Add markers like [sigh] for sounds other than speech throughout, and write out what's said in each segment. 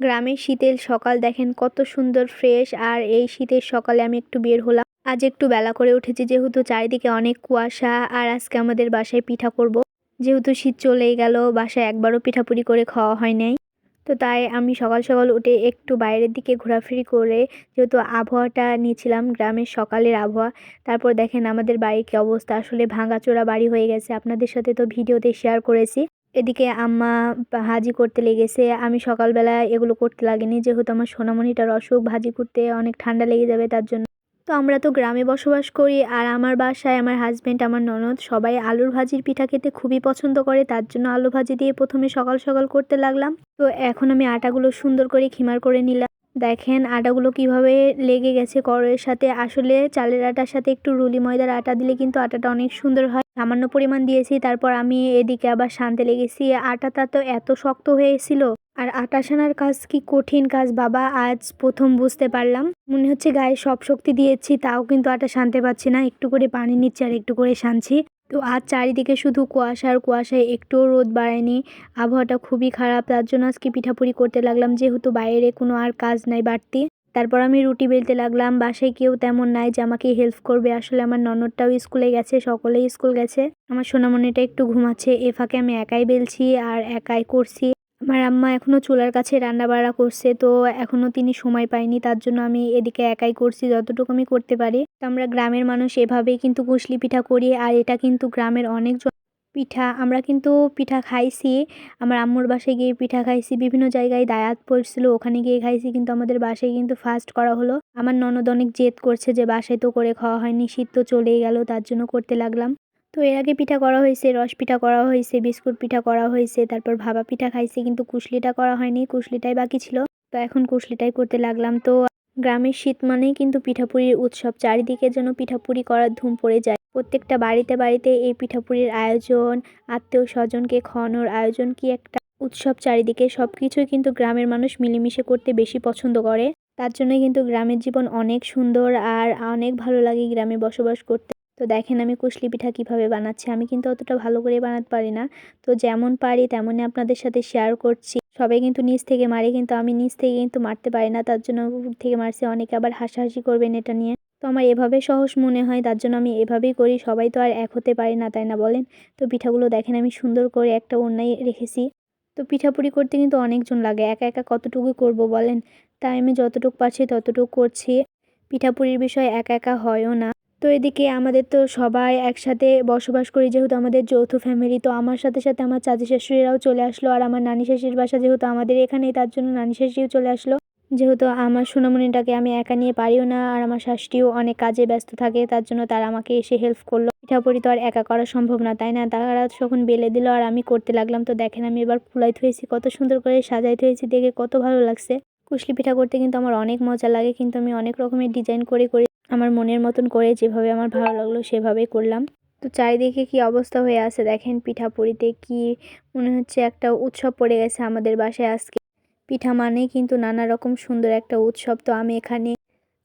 গ্রামের শীতের সকাল দেখেন কত সুন্দর ফ্রেশ আর এই শীতের সকালে আমি একটু বের হলাম। আজ একটু বেলা করে উঠেছি, যেহেতু চারিদিকে অনেক কুয়াশা, আর আজকে আমাদের বাসায় পিঠা করব। যেহেতু শীত চলেই গেল, বাসায় একবারও পিঠাপুরি করে খাওয়া হয় নাই। তো তাই আমি সকাল সকাল উঠে একটু বাইরের দিকে ঘোরাফেরি করে যেহেতু আবহাওয়াটা নিয়েছিলাম, গ্রামের সকালের আবহাওয়া, তারপর দেখেন আমাদের বাড়ির কী অবস্থা। আসলে ভাঙাচোরা বাড়ি হয়ে গেছে। আপনাদের সাথে তো ভিডিওতে শেয়ার করেছি। এদিকে আম্মা ভাজি করতে লেগেছে। আমি সকালবেলা এগুলো করতে লাগেনি, যেহেতু আমার সোনামণিটার অসুখ, ভাজি করতে অনেক ঠান্ডা লেগে যাবে তার জন্য। তো আমরা তো গ্রামে বসবাস করি, আর আমার বাসায় আমার হাজব্যান্ড আমার ননদ সবাই আলুর ভাজির পিঠা খেতে খুবই পছন্দ করে, তার জন্য আলু ভাজি দিয়ে প্রথমে সকাল সকাল করতে লাগলাম। তো এখন আমি আটাগুলো সুন্দর করে খিমার করে নিলাম। দেখেন আটাগুলো কীভাবে লেগে গেছে কড়ের সাথে। আসলে চালের আটার সাথে একটু রুলি ময়দার আটা দিলে কিন্তু আটাটা অনেক সুন্দর হয়। সামান্য পরিমাণ দিয়েছি, তারপর আমি এদিকে আবার শানতে লেগেছি। আটাটা তো এত শক্ত হয়েছিল। আর আটা সানার কাজ কি কঠিন কাজ বাবা, আজ প্রথম বুঝতে পারলাম। মনে হচ্ছে গায়ে সব শক্তি দিয়েছি, তাও কিন্তু আটা শানতে পারছি না। একটু করে পানি নিচ্ছি আর একটু করে শানছি তো আর চারিদিকে শুধু কুয়াশা আর কুয়াশায় একটুও রোদ বাড়ায়নি আবহাওয়াটা খুবই খারাপ। তার জন্য আজকে পিঠাপুরি করতে লাগলাম। যেহেতু বাইরে কোনো আর কাজ নাই বাড়তি, তারপর আমি রুটি বেলতে লাগলাম। বাসায় কেউ তেমন নাই যে আমাকে হেল্প করবে। আসলে আমার ননদটাও স্কুলে গেছে, সকলেই স্কুল গেছে। আমার সোনামণিটা একটু ঘুমাচ্ছে। এ ফাঁকে আমি একাই বেলছি আর একাই করছি। আমার আম্মা এখনও চুলার কাছে রান্না বাড়া করছে, তো এখনও তিনি সময় পায়নি, তার জন্য আমি এদিকে একাই করছি যতটুকু আমি করতে পারি। তো আমরা গ্রামের মানুষ এভাবেই কিন্তু কুশলি পিঠা করি, আর এটা কিন্তু গ্রামের অনেক পিঠা। আমরা কিন্তু পিঠা খাইছি, আমার আম্মুর বাসায় গিয়ে পিঠা খাইছি, বিভিন্ন জায়গায় দায়াত পড়ছিল, ওখানে গিয়ে খাইছি, কিন্তু আমাদের বাসায় কিন্তু ফার্স্ট করা হলো। আমার ননদ অনেক জেদ করছে যে বাসায় তো করে খাওয়া হয়নি, শীত তো চলেই গেল, তার জন্য করতে লাগলাম। তো এর আগে পিঠা করা হয়েছে, রস পিঠা করা হয়েছে, বিস্কুট পিঠা করা হয়েছে, তারপর ভাবা পিঠা খাইছে, কিন্তু কুশলিটা করা হয়নি, কুশলিটাই বাকি ছিল। তো এখন কুশলিটাই করতে লাগলাম। তো গ্রামের শীত মানেই কিন্তু পিঠাপুরির উৎসব, চারিদিকে যেন পিঠাপুরি করার ধুম পড়ে যায়। প্রত্যেকটা বাড়িতে বাড়িতে এই পিঠাপুরির আয়োজন, আত্মীয় স্বজনকে খাওয়ানোর আয়োজন কি একটা উৎসব চারিদিকে সব কিছুই কিন্তু গ্রামের মানুষ মিলেমিশে করতে বেশি পছন্দ করে। তার জন্য কিন্তু গ্রামের জীবন অনেক সুন্দর আর অনেক ভালো লাগে গ্রামে বসবাস করতে। তো দেখেন আমি কুশলি পিঠা কীভাবে বানাচ্ছি, আমি কিন্তু অতটা ভালো করে বানাতে পারি না। তো যেমন পারি তেমনই আপনাদের সাথে শেয়ার করছি। সবাই কিন্তু নিচ থেকে মারে, কিন্তু আমি নিচ থেকে কিন্তু মারতে পারি না, তার জন্য উপর থেকে মারছি, অনেকে আবার হাসাহাসি করবেন এটা নিয়ে। তো আমার এভাবে সহজ মনে হয়, তার জন্য আমি এভাবেই করি, সবাই তো আর এক হতে পারে না, তাই না বলেন? তো পিঠাগুলো দেখেন আমি সুন্দর করে একটা অন্যায় রেখেছি। তো পিঠাপুরি করতে কিন্তু অনেকজন লাগে, একা একা কতটুকু করব বলেন? তাই আমি যতটুকু পারছি ততটুকু করছি। পিঠাপুরির বিষয় একা একা হয়ও না। তো এদিকে আমাদের তো সবাই একসাথে বসবাস করি যেহেতু আমাদের যৌথ ফ্যামিলি তো আমার সাথে সাথে আমার চাচি শাশুড়িরাও চলে আসলো আর আমার নানি শাশুড়ির বাসা যেহেতু আমাদের এখানেই, তার জন্য নানি শাশুড়িও চলে আসলো। যেহেতু আমার সোনামণিটাকে আমি একা নিয়ে পারিও না আর আমার শাশুড়িও অনেক কাজে ব্যস্ত থাকে, তার জন্য তারা আমাকে এসে হেল্প করল। পিঠাপুরি তো আর একা করা সম্ভব না, তাই না? তারা যখন বেলে দিল আর আমি করতে লাগলাম। তো দেখেন আমি এবার ফুলাই থুয়েছি কত সুন্দর করে সাজাই থুয়েছি দেখে কত ভালো লাগছে। কুশলি পিঠা করতে কিন্তু আমার অনেক মজা লাগে, কিন্তু আমি অনেক রকমের ডিজাইন করে করে আমার মনের মতন করে যেভাবে আমার ভালো লাগল সেভাবেই করলাম। তো চারিদিকে কি অবস্থা হয়ে আছে দেখেন পিঠাপুরিতে কি মনে হচ্ছে একটা উৎসব পড়ে গেছে আমাদের বাসায় আজকে। পিঠা মানেই কিন্তু নানা রকম সুন্দর একটা উৎসব। তো আমি এখানে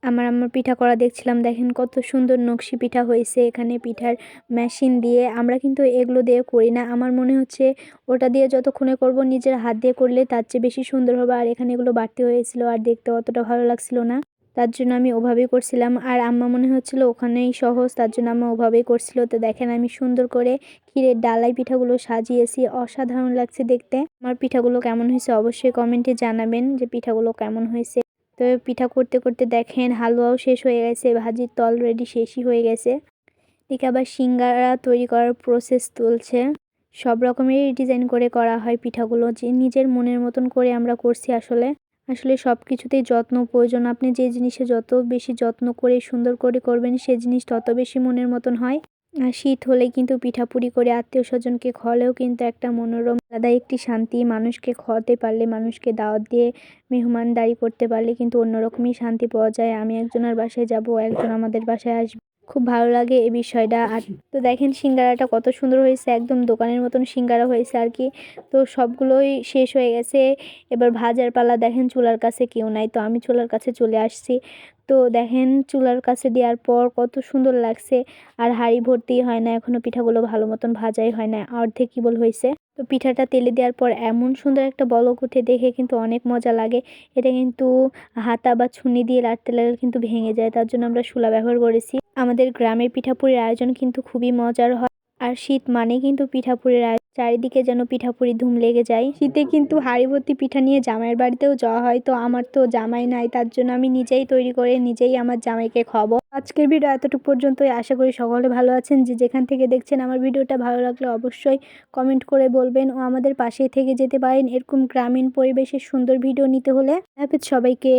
আমার আমার পিঠা করা দেখছিলাম, দেখেন কত সুন্দর নকশি পিঠা হয়েছে এখানে পিঠার মেশিন দিয়ে। আমরা কিন্তু এগুলো দিয়ে করি না। আমার মনে হচ্ছে ওটা দিয়ে যতক্ষণে করব নিজের হাত দিয়ে করলে তার চেয়ে বেশি সুন্দর হবে। আর এখানে এগুলো বাড়তি হয়েছিল আর দেখতে অতটা ভালো লাগছিল না। তার জন্য আমি ওভাবেই করছিলাম। আর আম্মা মনে হচ্ছিল ওখানেই সহজ, তার জন্য আম্মা ওভাবেই করছিল। তো দেখেন আমি সুন্দর করে ক্ষীরের ডালাই পিঠাগুলো সাজিয়েছি, অসাধারণ লাগছে দেখতে। আমার পিঠাগুলো কেমন হয়েছে অবশ্যই কমেন্টে জানাবেন যে পিঠাগুলো কেমন হয়েছে। তো পিঠা করতে করতে দেখেন হালুয়াও শেষ হয়ে গেছে, ভাজির তো অলরেডি শেষই হয়ে গেছে। এদিকে আবার সিঙ্গারা তৈরি করার প্রসেস চলছে সব রকমেরই ডিজাইন করে করা হয় পিঠাগুলো, যে নিজের মনের মতন করে আমরা করছি আসলে। আসলে সব কিছুতেই যত্ন প্রয়োজন। আপনি যে জিনিসে যত বেশি যত্ন করে, সুন্দর করে করবেন, সে জিনিস তত বেশি মনের মতন হয়। আর শীত হলে কিন্তু পিঠাপুরি করে আত্মীয় স্বজনকে খাওয়ালেও কিন্তু একটা মনোরম, আলাদা একটি শান্তি মানুষকে খাওয়াতে পারলে, মানুষকে দাওয়াত দিয়ে মেহমানদারি করতে পারলে কিন্তু অন্যরকমই শান্তি পাওয়া যায়। আমি একজনের বাসায় যাব একজন আমাদের বাসায় আসবে। খুব ভালো লাগে এই বিষয়টা। আর [laughs] তো দেখেন সিঙ্গারাটা কত সুন্দর হয়েছে একদম দোকানের মতন সিঙ্গারা হয়েছে আর কি। তো সবগুলোই শেষ হয়ে গেছে। এবার ভাজার পালা দেখেন চুলার কাছে কেউ নাই। তো আমি চুলার কাছে চলে আসছি। তো দেখেন চুলার কাছে দেওয়ার পর কত সুন্দর লাগছে। আর হাঁড়ি ভর্তি হয় না এখনও পিঠাগুলো ভালো মতন ভাজাই হয় না, অর্ধেক বল হয়েছে। তো পিঠাটা তেলে দেওয়ার পর এমন সুন্দর একটা বলক উঠে, দেখে কিন্তু অনেক মজা লাগে। এটা কিন্তু হাতা বা ছুনি দিয়ে লাড়তে লাগলে কিন্তু ভেঙে যায়, তার জন্য আমরা শূলা ব্যবহার করেছি। আমাদের গ্রামের পিঠাপুরের আয়োজন কিন্তু খুবই মজার হয়। আর শীত মানে কিন্তু পিঠাপুরের আয়োজন। চারিদিকে যেন পিঠাপুরি ধুম লেগে যায়। শীতে কিন্তু হাঁড়ি ভর্তি পিঠা নিয়ে জামাইয়ের বাড়িতেও যাওয়া হয়। তো আমার তো জামাই নাই, তার জন্য আমি নিজেই তৈরি করে নিজেই আমার জামাইকে খাওয়াবো। আজকের ভিডিও এতটুকু পর্যন্তই। আশা করি সকলে ভালো আছেন। যে যেখান থেকে দেখছেন আমার ভিডিওটা ভালো লাগলে অবশ্যই কমেন্ট করে বলবেন। ও আমাদের পাশে থেকে যেতে পারেন এরকম গ্রামীণ পরিবেশের সুন্দর ভিডিও নিতে হলে। হ্যাপি সবাইকে।